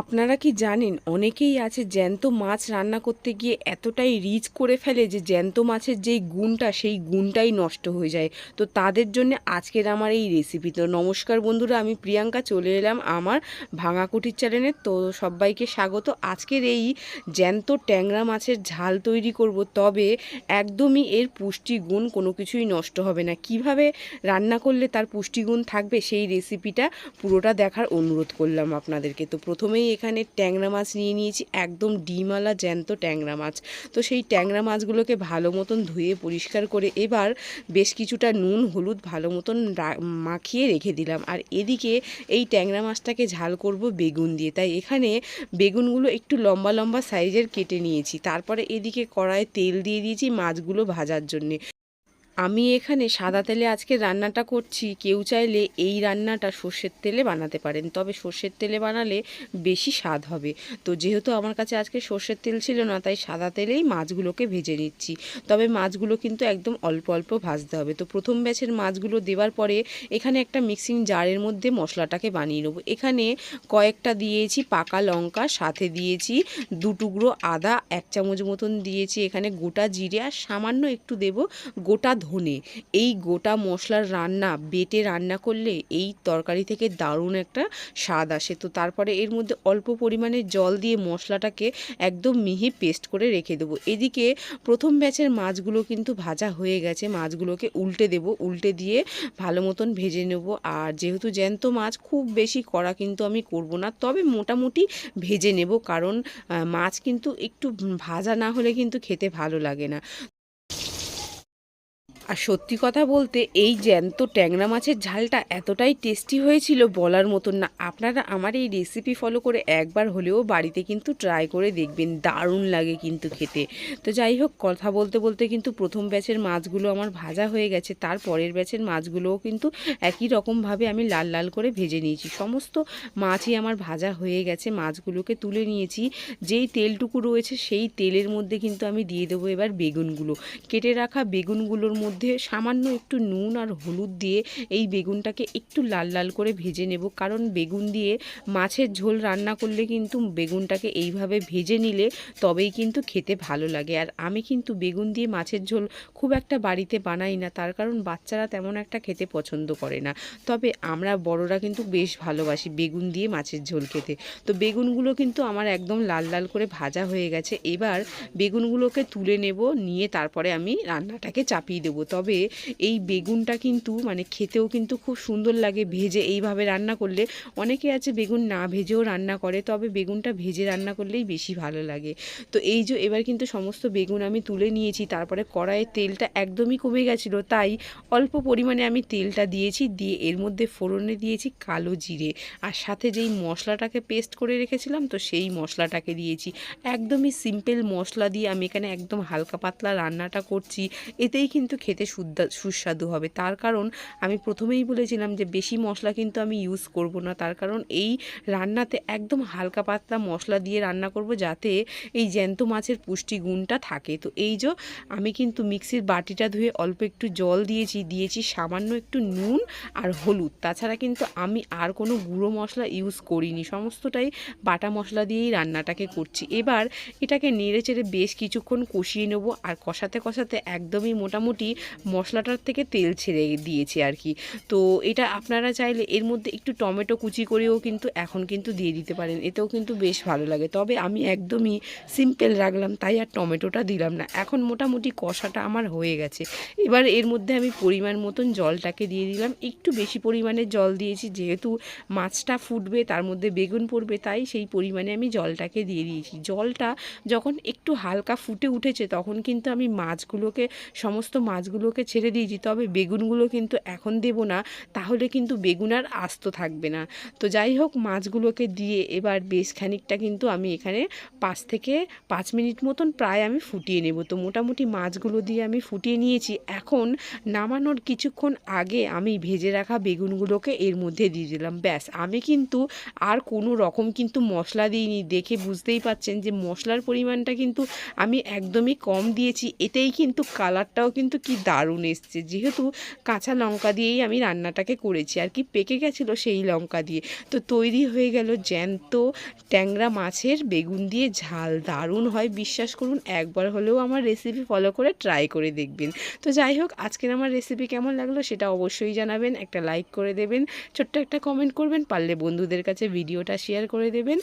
আপনারা কি জানেন, অনেকেই আছে জ্যান্ত মাছ রান্না করতে গিয়ে এতটাই রিচ করে ফেলে যে জ্যান্ত মাছের যেই গুণটা, সেই গুণটাই নষ্ট হয়ে যায়। তো তাদের জন্য আজকের আমার এই রেসিপি তো নমস্কার বন্ধুরা, আমি প্রিয়াঙ্কা, চলে এলাম আমার ভাঙাকুটির চ্যানেলে তো সবাইকে স্বাগত। আজকের এই জ্যান্ত ট্যাংরা মাছের ঝাল তৈরি করব, তবে একদমই এর পুষ্টিগুণ কোনো কিছুই নষ্ট হবে না। কীভাবে রান্না করলে তার পুষ্টিগুণ থাকবে, সেই রেসিপিটা পুরোটা দেখার অনুরোধ করলাম আপনাদেরকে। তো প্রথমেই এখানে ট্যাংরা মাছ নিয়ে নিয়েছি, একদম ডিমালা জ্যান্ত ট্যাংরা মাছ। তো সেই ট্যাংরা মাছগুলোকে ভালো মতন ধুয়ে পরিষ্কার করে এবার বেশ কিছুটা নুন, হলুদ ভালো মতন মাখিয়ে রেখে দিলাম। আর এদিকে এই ট্যাংরা মাছটাকে ঝাল করব বেগুন দিয়ে। তাই এখানে বেগুনগুলো একটু লম্বা লম্বা সাইজের কেটে নিয়েছি। তারপরে এদিকে কড়ায় তেল দিয়ে দিয়েছি মাছগুলো ভাজার জন্যে। আমি এখানে সাদা তেলে আজকে রান্নাটা করছি। কেউ চাইলে এই রান্নাটা সর্ষের তেলে বানাতে পারেন। তবে সর্ষের তেলে বানালে বেশি স্বাদ হবে। তো যেহেতু আমার কাছে আজকে সর্ষের তেল ছিল না, তাই সাদা তেলেই মাছগুলোকে ভেজে নিচ্ছি। তবে মাছগুলো কিন্তু একদম অল্প অল্প ভাজতে হবে। তো প্রথম ব্যাচের মাছগুলো দেওয়ার পরে এখানে একটা মিক্সিং জারের মধ্যে মশলাটাকে বানিয়ে নেব। এখানে কয়েকটা দিয়েছি পাকা লঙ্কা, সাথে দিয়েছি দু টুকরো আদা, এক চামচ মতন দিয়েছি এখানে গোটা জিরে, আর সামান্য একটু দেব গোটা ধনে। এই গোটা মশলার রান্না, বেটে রান্না করলে এই তরকারি থেকে দারুণ একটা স্বাদ আসে। তো তারপরে এর মধ্যে অল্প পরিমাণে জল দিয়ে মশলাটাকে একদম মিহি পেস্ট করে রেখে দেবো। এদিকে প্রথম ব্যাচের মাছগুলো কিন্তু ভাজা হয়ে গেছে। মাছগুলোকে উল্টে দেব। উল্টে দিয়ে ভালো মতন ভেজে নেব। আর যেহেতু জ্যান্ত মাছ, খুব বেশি কড়া কিন্তু আমি করব না। তবে মোটামুটি ভেজে নেব। কারণ মাছ কিন্তু একটু ভাজা না হলে কিন্তু খেতে ভালো লাগে না। আর সত্যি কথা বলতে এই জ্যান্ত ট্যাংরা মাছের ঝালটা এতটাই টেস্টি হয়েছিল বলার মতন না। আপনারা আমার এই রেসিপি ফলো করে একবার হলেও বাড়িতে কিন্তু ট্রাই করে দেখবেন, দারুণ লাগে কিন্তু খেতে। তো যাই হোক, কথা বলতে বলতে কিন্তু প্রথম ব্যাচের মাছগুলো আমার ভাজা হয়ে গেছে, তার পরের ব্যাচের মাছগুলোও কিন্তু একই রকমভাবে আমি লাল লাল করে ভেজে নিয়েছি। সমস্ত মাছই আমার ভাজা হয়ে গেছে, মাছগুলোকে তুলে নিয়েছি। যেই তেলটুকু রয়েছে সেই তেলের মধ্যে কিন্তু আমি দিয়ে দেবো এবার বেগুনগুলো। কেটে রাখা বেগুনগুলোর মধ্যে সামান্য একটু নুন আর হলুদ দিয়ে এই বেগুনটাকে একটু লাল লাল করে ভেজে নেব। কারণ বেগুন দিয়ে মাছের ঝোল রান্না করলে কিন্তু বেগুনটাকে এইভাবে ভেজে নিলে তবেই কিন্তু খেতে ভালো লাগে। আর আমি কিন্তু বেগুন দিয়ে মাছের ঝোল খুব একটা বাড়িতে বানাই না, তার কারণ বাচ্চারা তেমন একটা খেতে পছন্দ করে না। তবে আমরা বড়রা কিন্তু বেশ ভালোবাসি বেগুন দিয়ে মাছের ঝোল খেতে। তো বেগুনগুলো কিন্তু আমার একদম লাল লাল করে ভাজা হয়ে গেছে। এবার বেগুনগুলোকে তুলে নেব, নিয়ে তারপরে আমি রান্নাটাকে চাপিয়ে দেবো। তবে এই বেগুনটা কিন্তু মানে খেতেও কিন্তু খুব সুন্দর লাগে ভেজে। এইভাবে রান্না করলে অনেকে আছে বেগুন না ভেজেও রান্না করে, তবে বেগুনটা ভেজে রান্না করলেই বেশি ভালো লাগে। তো এই যে এবার কিন্তু সমস্ত বেগুন আমি তুলে নিয়েছি, তারপরে কড়াইয়ের তেলটা একদমই কমে গেছিল, তাই অল্প পরিমাণে আমি তেলটা দিয়েছি, দিয়ে এর মধ্যে ফোড়নে দিয়েছি কালো জিরে। আর সাথে যেই মশলাটাকে পেস্ট করে রেখেছিলাম, তো সেই মশলাটাকে দিয়েছি। একদমই সিম্পল মশলা দিয়ে আমি এখানে একদম হালকা পাতলা রান্নাটা করছি। এতেই কিন্তু খেতে সুদ্দা সুস্বাদু হবে। তার কারণ আমি প্রথমেই বলেছিলাম যে বেশি মশলা কিন্তু আমি ইউজ করব না। তার কারণ এই রান্নাতে একদম হালকা পাতলা মশলা দিয়ে রান্না করব যাতে এই জ্যান্ত মাছের পুষ্টিগুণটা থাকে। তো এই যে আমি কিন্তু মিক্সির বাটিটা ধুয়ে অল্প একটু জল দিয়েছি দিয়েছি সামান্য একটু নুন আর হলুদ। তাছাড়া কিন্তু আমি আর কোনো গুঁড়ো মশলা ইউজ করিনি। সমস্তটাই বাটা মশলা দিয়েই রান্নাটাকে করছি। এবার এটাকে নেড়ে চেড়ে বেশ কিছুক্ষণ কষিয়ে নেব। আর কষাতে কষাতে একদমই মোটামুটি মশলাটার থেকে তেল ছেড়ে দিয়েছে আর কি। তো এটা আপনারা চাইলে এর মধ্যে একটু টমেটো কুচি করেও কিন্তু এখন কিন্তু দিয়ে দিতে পারেন। এতেও কিন্তু বেশ ভালো লাগে। তবে আমি একদমই সিম্পল রাখলাম, তাই আর টমেটোটা দিলাম না। এখন মোটামুটি কষাটা আমার হয়ে গেছে। এবার এর মধ্যে আমি পরিমাণ মতন জলটাকে দিয়ে দিলাম। একটু বেশি পরিমাণে জল দিয়েছি, যেহেতু মাছটা ফুটবে, তার মধ্যে বেগুন পড়বে, তাই সেই পরিমাণে আমি জলটাকে দিয়ে দিয়েছি। জলটা যখন একটু হালকা ফুটে উঠেছে, তখন কিন্তু আমি মাছগুলোকে সমস্ত মাছগুলোকে ছেড়ে দিয়েছি, তবে বেগুনগুলো কিন্তু এখন দেব না, তাহলে কিন্তু বেগুন আর আস্ত থাকবে না। তো যাই হোক, মাছগুলোকে দিয়ে এবার বেশ খানিকটা কিন্তু আমি এখানে পাঁচ থেকে পাঁচ মিনিট মতন প্রায় আমি ফুটিয়ে নেব। তো মোটামুটি মাছগুলো দিয়ে আমি ফুটিয়ে নিয়েছি। এখন নামানোর কিছুক্ষণ আগে আমি ভেজে রাখা বেগুনগুলোকে এর মধ্যে দিয়ে দিলাম। ব্যাস, আমি কিন্তু আর কোনো রকম কিন্তু মশলা দিইনি। দেখে বুঝতেই পাচ্ছেন যে মশলার পরিমাণটা কিন্তু আমি একদমই কম দিয়েছি। এতেই কিন্তু কালারটাও কিন্তু কি দারুণ এসছে। যেহেতু কাঁচা লঙ্কা দিয়েই আমি রান্নাটাকে করেছি, আর কি পেকে গেছিল সেই লঙ্কা দিয়ে। তো তৈরি হয়ে গেল জ্যান্ত ট্যাংরা মাছের বেগুন দিয়ে ঝাল। দারুণ হয়, বিশ্বাস করুন, একবার হলেও আমার রেসিপি ফলো করে ট্রাই করে দেখবেন। তো যাই হোক, আজকের আমার রেসিপি কেমন লাগল সেটা অবশ্যই জানাবেন, একটা লাইক করে দেবেন, ছোট্ট একটা কমেন্ট করবেন, পারলে বন্ধুদের কাছে ভিডিওটা শেয়ার করে দেবেন।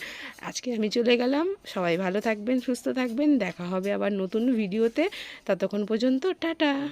আজকে আমি চলে গেলাম, সবাই ভালো থাকবেন, সুস্থ থাকবেন, দেখা হবে আবার নতুন ভিডিওতে ততক্ষণ পর্যন্ত, টাটা!